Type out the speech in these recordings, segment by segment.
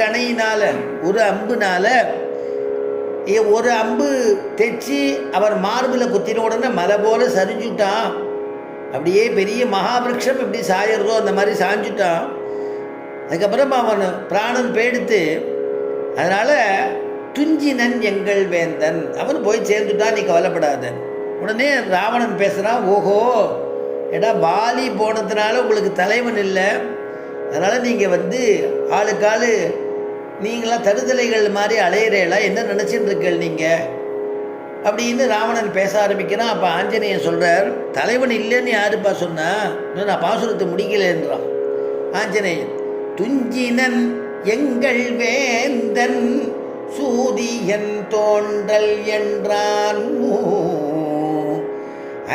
கணையினால ஒரு அம்புனால ஏ- ஒரு அம்பு தைச்சி அவர் மார்பில் குத்தின உடனே மலை போல சரிஞ்சுட்டான். அப்படியே பெரிய மகாவிருட்சம் எப்படி சாயறதோ அந்த மாதிரி சாஞ்சுட்டான். அதுக்கப்புறம் அவன் பிராணம் பேடுத்து அதனால் துஞ்சினன் எங்கள் வேந்தன். அவன் போய் சேர்ந்துட்டான் நீ கவலைப்படாத. உடனே ராவணன் பேசுகிறான் ஓஹோ ஏடா வாலி போனதுனால உங்களுக்கு தலைவன் இல்லை. அதனால் நீங்கள் வந்து ஆளுக்காள் நீங்களாம் தருதலைகள் மாதிரி அலையிறேலா என்ன நினச்சிட்டு இருக்கீள் நீங்கள் அப்படின்னு ராவணன் பேச ஆரம்பிக்கிறான். அப்போ ஆஞ்சநேயன் சொல்கிறார் தலைவன் இல்லைன்னு யாருப்பா சொன்னா? நான் பாசுரத்தை முடிக்கலைன்றான். ஆஞ்சநேயன் துஞ்சினன் எங்கள் வேந்தன் சூதியன் தோன்றல் என்றான்.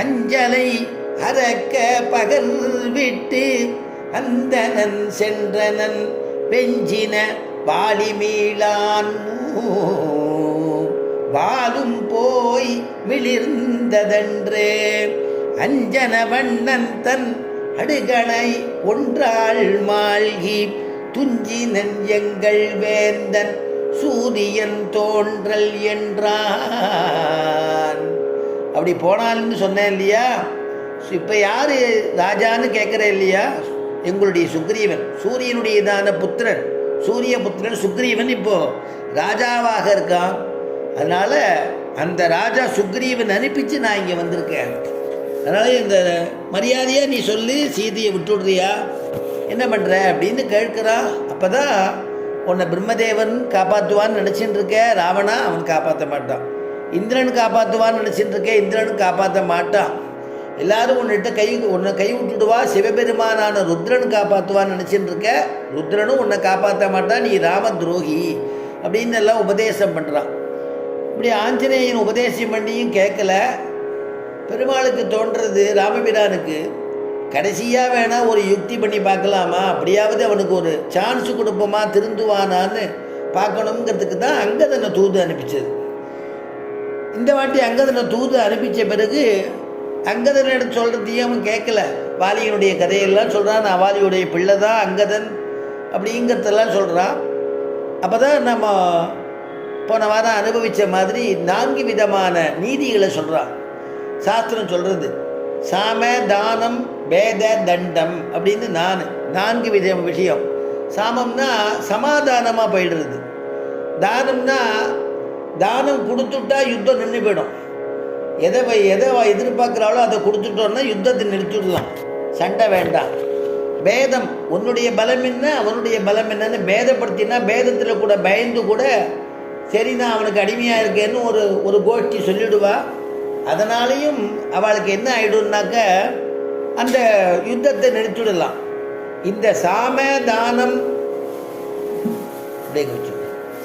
அஞ்சலை அறக்க பகல் விட்டு அந்தனன் சென்றனன் பெஞ்சின வாலிமீளான் வாலும் போய் மிளிர்ந்ததன்றே அஞ்சன வண்ணன் தன் அடுகணை ஒன்றாள் மாழ்கி துஞ்சினன் எங்கள் வேந்தன் சூரியன் தோன்றல் என்றான். அப்படி போனான்னு சொன்னேன் இல்லையா? இப்போ யார் ராஜான்னு கேட்குறேன் இல்லையா? எங்களுடைய சுக்ரீவன் சூரியனுடையதான புத்திரன். சூரிய புத்திரன் சுக்ரீவன் இப்போ ராஜாவாக இருக்கான். அதனால் அந்த ராஜா சுக்ரீவன் அனுப்பிச்சு நான் இங்கே வந்திருக்கேன். அதனால் இந்த மரியாதையாக நீ சொல்லி சீதையை விட்டுடுறியா? என்ன பண்ணுற அப்படின்னு கேட்குறான். அப்போ தான் உன்னை பிரம்மதேவன் காப்பாற்றுவான்னு நினச்சிட்டு இருக்க ராவணா அவன் காப்பாற்ற மாட்டான். இந்திரன் காப்பாற்றுவான்னு நினச்சிட்டு இருக்க இந்திரன் காப்பாற்ற மாட்டான். எல்லாரும் உன்னிட்ட கை உன்னை கை விட்டுடுவா. சிவபெருமானான ருத்ரன் காப்பாற்றுவான்னு நினச்சிட்டு இருக்க ருத்ரனும் உன்னை காப்பாற்ற மாட்டான் நீ ராம துரோகி அப்படின்னு எல்லாம் உபதேசம் பண்ணுறான் இப்படி ஆஞ்சநேயன் உபதேசம் பண்ணியும் கேட்கல. பெருமாளுக்கு தோன்றது ராமபிரானுக்கு கடைசியாக வேணால் ஒரு யுக்தி பண்ணி பார்க்கலாமா? அப்படியாவது அவனுக்கு ஒரு சான்ஸ் கொடுப்போமா? திருந்துவானான்னு பார்க்கணுங்கிறதுக்கு தான் அங்கதனை தூது அனுப்பிச்சது. இந்த வாட்டி அங்கதனை தூது அனுப்பிச்ச பிறகு அங்கதனிடம் சொல்கிறதையும் அவன் கேட்கல? வாலியனுடைய கதையெல்லாம் சொல்கிறான் நான் வாலியுடைய பிள்ளை தான் அங்கதன் அப்படிங்கிறதெல்லாம் சொல்கிறான் அப்போ தான் நம்ம போன வாரம் அனுபவித்த மாதிரி நான்கு விதமான நீதிகளை சொல்கிறான் சாஸ்திரம் சொல்கிறது சாம தானம் பேத தண்டம் அப்படின்னு நான் நான்கு வித விஷயம். சாமம்னா சமாதானமாக போயிடுறது. தானம்னா தானம் கொடுத்துட்டா யுத்தம் நின்று போயிடும். எதை வை- எதை எதிர்பார்க்குறாளோ அதை கொடுத்துட்டோன்னா யுத்தத்தை நிறுத்திடலாம். சண்டை வேண்டாம். பேதம் உன்னுடைய பலம் என்ன அவனுடைய பலம் என்னன்னு பேதப்படுத்தினா பேதத்தில் கூட பயந்து கூட சரி நான் அவனுக்கு அடிமையாக இருக்கேன்னு ஒரு ஒரு கோஷ்டி சொல்லிடுவா. அதனாலையும் அவளுக்கு என்ன ஆகிடும்னாக்க அந்த யுத்தத்தை நிறுத்திடலாம். இந்த சாம தானம் அப்படியே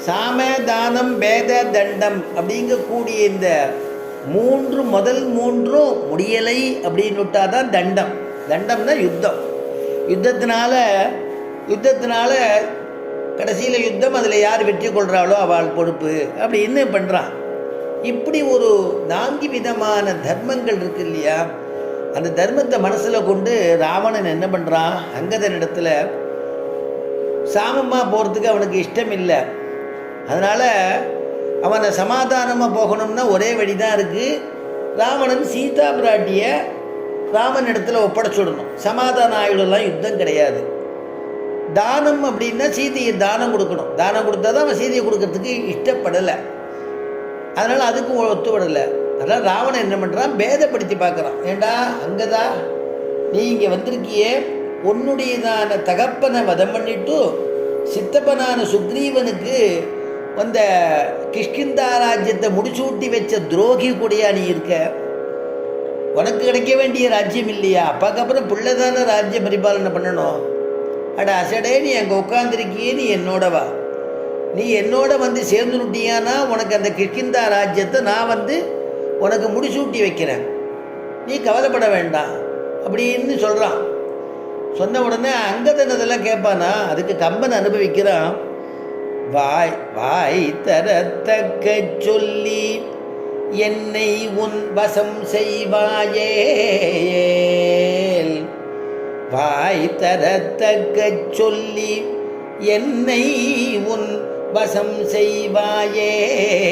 சாம தானம் பேத தண்டம் அப்படிங்கக்கூடிய இந்த மூன்று முதல் மூன்றும் முடியலை அப்படின்னு தான் தண்டம். தண்டம்னா யுத்தம். யுத்தத்தினால யுத்தத்தினால கடைசியில் யுத்தம் அதில் யார் வெற்றி கொள்கிறாளோ அவள் பொறுப்பு. அப்படின்னு பண்ணுறான் இப்படி ஒரு நான்கு விதமான தர்மங்கள் இருக்கு இல்லையா? அந்த தர்மத்தை மனசில் கொண்டு ராவணன் என்ன பண்ணுறான் அங்கதன் இடத்துல சாமமாக போகிறதுக்கு அவனுக்கு இஷ்டம் இல்லை அதனால் அவனை சமாதானமாக போகணும்னா ஒரே வழி தான் இருக்குது ராவணன் சீதா பிராட்டியை ராமன் இடத்துல ஒப்படைச்சுடணும் சமாதானம் ஆயுடெல்லாம் யுத்தம் கிடையாது. தானம் அப்படின்னா சீதையை தானம் கொடுக்கணும். தானம் கொடுத்தா தான் அவன் சீதையை கொடுக்கறதுக்கு இஷ்டப்படலை. அதனால் அதுக்கும் ஒத்து விடலை அதனால் ராவணன் என்ன பண்ணுறான் பேதப்படுத்தி பார்க்குறான். ஏண்டா? அங்கதா. நீ இங்கே வந்திருக்கியே. உன்னுடையதான தகப்பனை வதம் பண்ணிட்டு சித்தப்பனான சுக்ரீவனுக்கு அந்த கிஷ்கிந்தா ராஜ்யத்தை முடிச்சூட்டி வச்ச துரோகி கூடயா நீ இருக்க? உனக்கு கிடைக்க வேண்டிய ராஜ்யம் இல்லையா? அப்பாக்கு அப்புறம் பிள்ளை தானே ராஜ்ய பரிபாலனை பண்ணணும். அட அசடே நீ அங்கே உட்காந்துருக்கியே நீ என்னோடவா நீ என்னோட வந்து சேர்ந்துட்டியானா உனக்கு அந்த கிஷ்கிந்தா ராஜ்யத்தை நான் வந்து உனக்கு முடிசூட்டி வைக்கிறேன். நீ கவலைப்பட வேண்டாம் அப்படின்னு சொல்கிறான் சொன்ன உடனே அங்கதன் அதெல்லாம் கேட்பானா? அதுக்கு கம்பன் அனுபவிக்கிறான். வாய் வாய் தரத்தக்க சொல்லி என்னை உன் வசம் செய்வாயேல். வாய் தரத்தக்க சொல்லி என்னை உன் வசம் செய்வாயே.